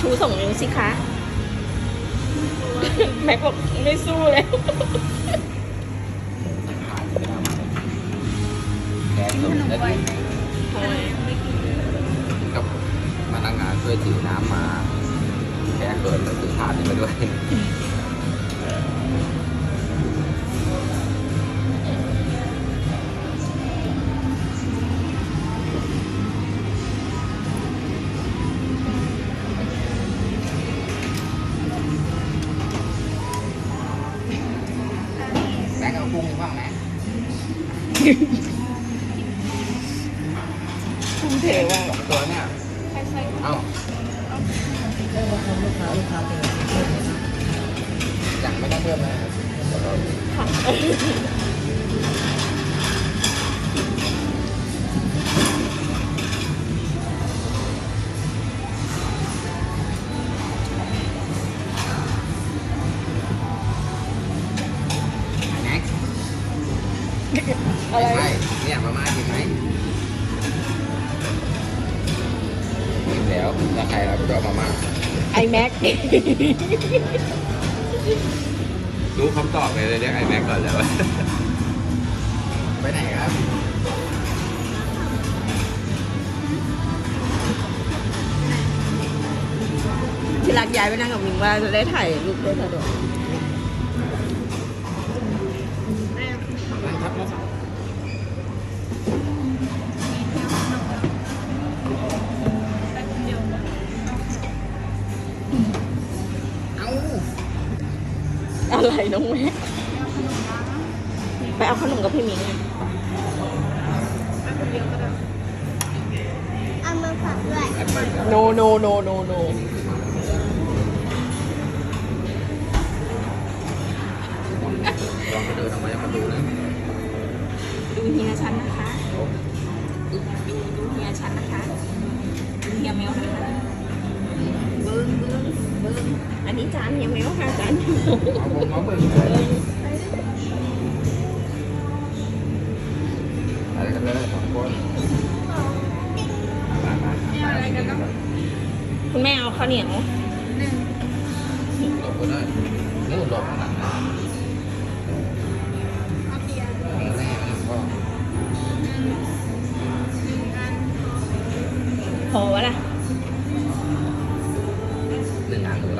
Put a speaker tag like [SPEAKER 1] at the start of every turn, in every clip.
[SPEAKER 1] ชูส่งนิ้วสิคะ แม็กบอกไม่สู้แล้ว
[SPEAKER 2] แกงสุดแล้วที่
[SPEAKER 1] ทำไม
[SPEAKER 2] กับพนักงานช่วยถือน้ำมา แกเกิดแล้วถือถาดนี้มาด้วย แม่งเอากุ้งบ้างไหม
[SPEAKER 1] ทุ่มเทว่า
[SPEAKER 2] สองตัวเนี่ยเอาจังไม่ต้องเพิ่มเลย
[SPEAKER 1] อะไร
[SPEAKER 2] ใช่เนี่ยมาม่ากินไหมกินแล้วแล้วใครเราไปเอามาม่า
[SPEAKER 1] ไอแม็ก
[SPEAKER 2] รู้คำตอบเลยเลยเรียกไอ้แม็กก่อนแล้ว ไปไหนครับ
[SPEAKER 1] ที่รักย้ายไปนั่งกับมิงว่าจะได้ถ่ายรูปได้สะดวก
[SPEAKER 2] อะ
[SPEAKER 1] ไรน้องแม็กไปเอาขนมกับพี่มิงอะ
[SPEAKER 3] เอามาฝากด้วย
[SPEAKER 2] แอปเปิ้ลครับ
[SPEAKER 1] โนโนโนโนโน
[SPEAKER 2] ลองไปเดินออกมาจากประตูนะ
[SPEAKER 1] ดูเฮียฉันนะคะ ดูดูดูเฮียฉันนะคะ ดูเฮียแมวนะคะ อันนี้จานเฮียแมวค่ะจานเฮียแมว
[SPEAKER 2] เอาผมมาเบิ่งเลยอะไรกันเลยสองคนมามามาอะไรกันเนาะ
[SPEAKER 1] คุณแม่เอาข้าวเหนียว
[SPEAKER 2] หลบกันได้นู่นหลบข้างหลังนะของแม่มันก็
[SPEAKER 1] พอว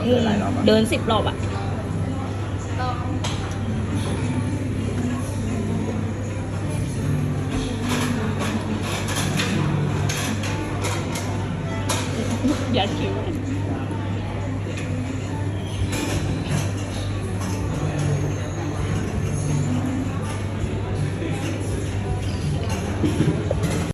[SPEAKER 2] เดินหลายรอบอะ
[SPEAKER 1] เดินสิบรอบอะอย่าคิว